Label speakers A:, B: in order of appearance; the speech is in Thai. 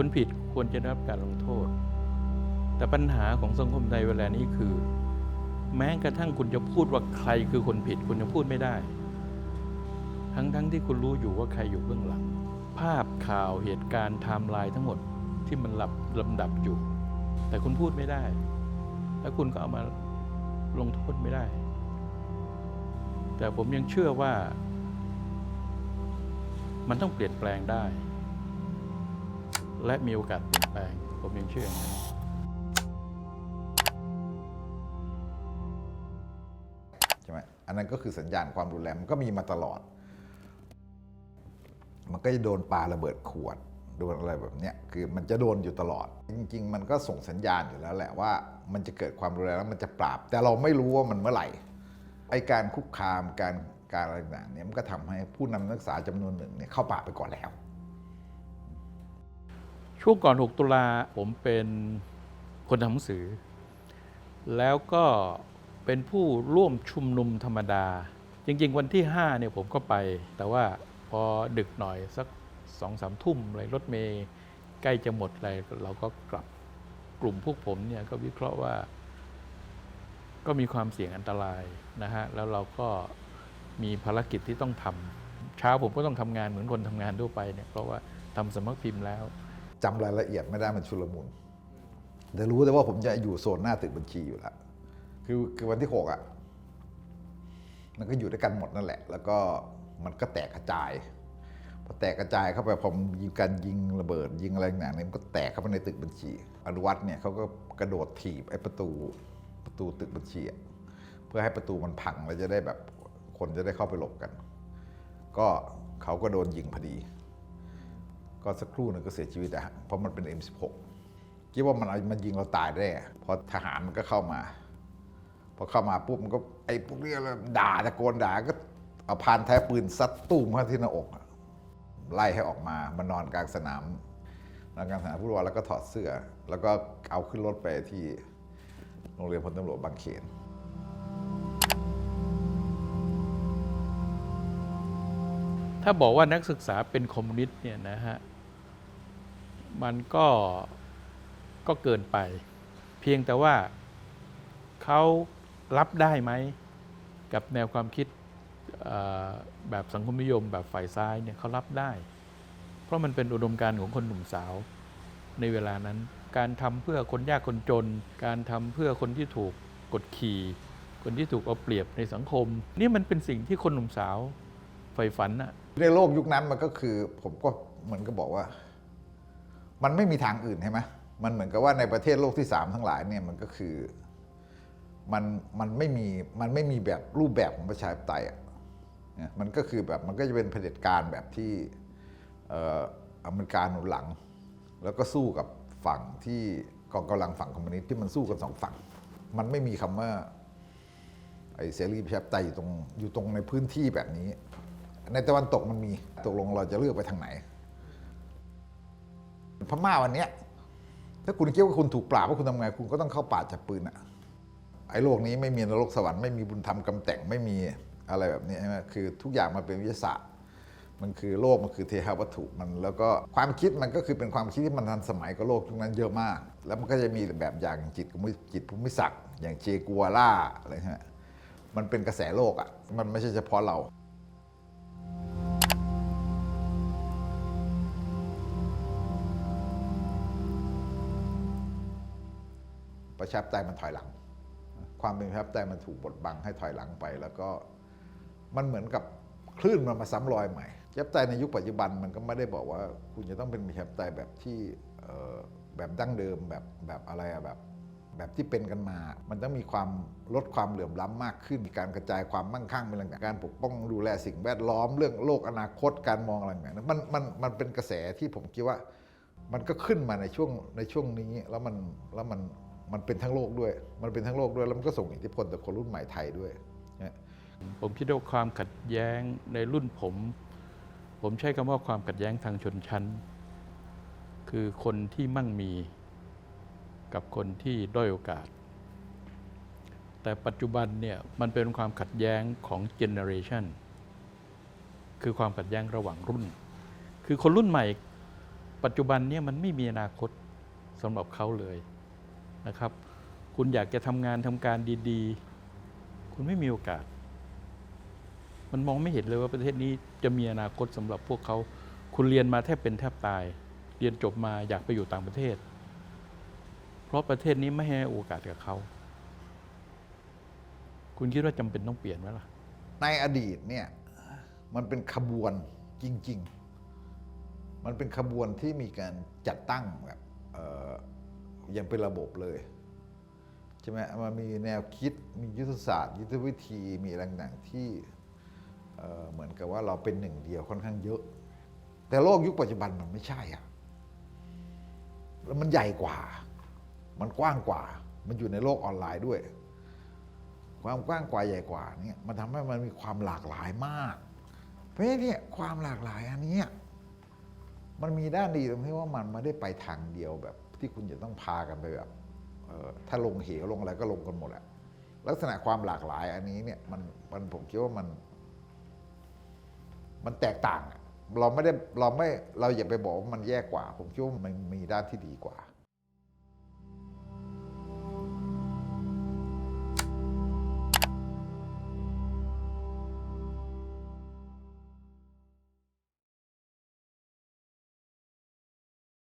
A: คนผิดควรจะได้รับการลงโทษ แต่ปัญหาของสังคมไทยเวลานี้คือ แม้กระทั่งคุณจะพูดว่าใครคือคนผิด คุณยังพูดไม่ได้ ทั้งๆทที่คุณรู้อยู่ว่าใครอยู่เบื้องหลัง ภาพข่าวเหตุการณ์ไทม์ไลน์ทั้งหมดที่มันหลับลำดับอยู่ แต่คุณพูดไม่ได้ แล้วคุณก็เอามาลงโทษไม่ได้ แต่ผมยังเชื่อว่ามันต้องเปลี่ยนแปลงได้ และมีโอกาสเปลี่ยนแปลง ผมยังเชื่ออย่างนั้น
B: ใช่ไหมอันนั้นก็คือสัญญาณความรุนแรงมันก็มีมาตลอด มันก็จะโดนปลาระเบิดขวดโดนอะไรแบบเนี้ยคือมันจะโดนอยู่ตลอด จริง ๆ มันก็ส่งสัญญาณอยู่แล้วแหละว่า มันจะเกิดความรุนแรงแล้วมันจะปราบ แต่เราไม่รู้ว่ามันเมื่อไหร่ไอการคุกคามการการอะไรต่างๆเนี่ยมันก็ทำให้ผู้นำนักศึกษาจำนวนหนึ่งเนี่ยเข้าป่าไปก่อนแล้ว
A: ช่วงก่อน 6 ตุลาผมเป็นคนทำหนังสือ แล้วก็เป็นผู้ร่วมชุมนุมธรรมดา จริง ๆ วันที่5เนี่ยผมก็ไป แต่ว่าพอดึกหน่อยสักสองสามทุ่มอะไรรถเมย์ใกล้จะหมดอะไรเราก็กลับกลุ่มพวกผมเนี่ยก็วิเคราะห์ว่า ก็มีความเสี่ยงอันตรายนะฮะแล้วเราก็มีภารกิจที่ต้องทำเช้าผมก็ต้องทำงานเหมือนคนทำงานทั่วไปเนี่ยเพราะว่าทำสำนักพิมพ์แล้ว
B: จำรายละเอียดไม่ได้มันชุลมุนแต่รู้แต่ว่าผมจะอยู่โซนหน้าตึกบัญชีอยู่แล้วคือคือวันที่หกอะ มันก็อยู่ด้วยกันหมดนั่นแหละ แล้วก็มันก็แตกกระจายพอแตกกระจายเข้าไปผมยิงกันยิงระเบิดยิงอะไรต่างเนี่ยมันก็แตกเข้าไปในตึกบัญชี อนุวัฒน์เนี่ยเขาก็กระโดดถีบไอ้ประตูประตูตึกบัญชีเพื่อให้ประตูมันพังแล้วจะได้แบบคนจะได้เข้าไปหลบกัน ก็เขาก็โดนยิงพอดี ก็สักครู่หนึงก็เสียชีวิตอะเพราะมันเป็น M16 คิดว่ามันมันยิงเราตายได้พอทหารมันก็เข้ามา พอเข้ามาปุ๊บมันก็ไอ้พวกนี้ด่าตะโกนด่าก็เอาพานแท้ปืนซัดตุ้มเข้าที่หน้าอก ไล่ให้ออกมามานอนกลางสนามนอนกลางสนามฟุตบอลแล้วก็ถอดเสื้อ แล้วก็เอาขึ้นรถไปที่โรงเรียนพลตำรวจบางเขน
A: ถ้าบอกว่านักศึกษาเป็นคอมมิวนิสต์เนี่ยนะฮะ มันก็ก็เกินไป เพียงแต่ว่าเขารับได้ไหม กับแนวความคิดแบบสังคมนิยมแบบฝ่ายซ้ายเนี่ยเขารับได้ เพราะมันเป็นอุดมการณ์ของคนหนุ่มสาว ในเวลานั้น การทำเพื่อคนยากคนจน การทำเพื่อคนที่ถูกกดขี่คนที่ถูกเอาเปรียบในสังคม นี่มันเป็นสิ่งที่คนหนุ่มสาวใฝ่ฝันอะ
B: ในโลกยุคนั้นมันก็คือผมก็เหมือนก็บอกว่า มันไม่มีทางอื่นใช่ไหมมันเหมือนกับว่าในประเทศโลกที่สามทั้งหลายเนี่ยมันก็คือมันมันไม่มีมันไม่มีแบบรูปแบบของประชาธิปไตยอะนะมันก็คือแบบมันก็จะเป็นเผด็จการแบบที่เอ่ออเมริกาหนุนหลัง แล้วก็สู้กับฝั่งที่กองกำลังฝั่งคอมมิวนิสต์ที่มันสู้กันสองฝั่ง มันไม่มีคำว่าไอ้เสรีประชาธิปไตยอยู่ตรงอยู่ตรงในพื้นที่แบบนี้ ในตะวันตกมันมีตกลงเราจะเลือกไปทางไหน พม่าวันเนี้ยถ้าคุณคิดว่าคุณถูกปราบว่าคุณทำไงคุณก็ต้องเข้าป่าจับปืนอะไอ้โลกนี้ไม่มีนรกสวรรค์ไม่มีบุญธรรมกำแต่งไม่มีอะไรแบบนี้ใช่ไหมคือทุกอย่างมันเป็นวิทยาศาสตร์มันคือโลกมันคือเทหวัตถุมัน แล้วก็ความคิดมันก็คือเป็นความคิดที่มันทันสมัยกับโลกยุคนั้นเยอะมาก แล้วมันก็จะมีแบบอย่างจิตกุมิจิตภูมิศักดิ์อย่างเจกัวล่าอะไรฮะมันเป็นกระแสโลกอะ่ะมันไม่ใช่เฉพาะเรา ประชาธิปไตยมันถอยหลัง ความเป็นประชาธิปไตยมันถูกบดบังให้ถอยหลังไป แล้วก็มันเหมือนกับคลื่นมันมาซ้ำรอยใหม่ประชาธิปไตยในยุคปัจจุบันมันก็ไม่ได้บอกว่า คุณจะต้องเป็นประชาธิปไตยแบบที่แบบดั้งเดิมแบบแบบอะไรอะแบบแบบที่เป็นกันมา มันต้องมีความลดความเหลื่อมล้ำมากขึ้นมีการกระจายความมั่งคั่งเป็นต่างการปกป้องดูแลสิ่งแวดล้อมเรื่องโลกอนาคตการมองอะไรต่างๆมันมันมันเป็นกระแสที่ผมคิดว่า มันก็ขึ้นมาในช่วงในช่วงนี้แล้วมันแล้วมัน มันเป็นทั้งโลกด้วย มันเป็นทั้งโลกด้วย แล้วมันก็ส่งอิทธิพลต่อคนรุ่นใหม่ไทยด้วย
A: ผมคิดว่าความขัดแย้งในรุ่นผม ผมใช้คำว่าความขัดแย้งทางชนชั้น คือคนที่มั่งมีกับคนที่ด้อยโอกาส แต่ปัจจุบันเนี่ยมันเป็นความขัดแย้งของเจเนอเรชันคือความขัดแย้งระหว่างรุ่น คือคนรุ่นใหม่ ปัจจุบันเนี่ยมันไม่มีอนาคตสำหรับเขาเลย นะครับ คุณอยากจะทำงานทำการดีๆ คุณไม่มีโอกาส มันมองไม่เห็นเลยว่าประเทศนี้จะมีอนาคตสำหรับพวกเขา คุณเรียนมาแทบเป็นแทบตาย เรียนจบมาอยากไปอยู่ต่างประเทศ เพราะประเทศนี้ไม่ให้โอกาสกับเขา คุณคิดว่าจำเป็นต้องเปลี่ยนไหมล่ะ
B: ในอดีตเนี่ยมันเป็นขบวนจริง ๆ มันเป็นขบวนที่มีการจัดตั้งแบบ อย่างเป็นระบบเลยใช่ไหมมันมีแนวคิดมียุทธศาสตร์ ยุทธวิธีมีอะไรต่างๆที่เเหมือนกับว่าเราเป็นหนึ่งเดียวค่อนข้างเยอะ แต่โลกยุคปัจจุบันมันไม่ใช่อะแล้วมันใหญ่กว่า มันกว้างกว่า มันอยู่ในโลกออนไลน์ด้วย ความกว้างกว่าใหญ่กว่าเนี่ยมันทำให้มันมีความหลากหลายมาก เพราะฉะนั้นเนี่ยความหลากหลายอันนี้มันมีด้านดีตรงที่ว่ามันไม่ได้ไปทางเดียวแบบ ที่คุณจะต้องพากันไปแบบถ้าลงเหวลงอะไรก็ลงกันหมดอะลักษณะความหลากหลายอันนี้เนี่ยมันมันผมคิดว่ามัน มันแตกต่าง เราไม่ได้เราไม่เราอย่าไปบอกว่ามันแย่กว่า ผมคิดว่ามันมีด้านที่ดีกว่า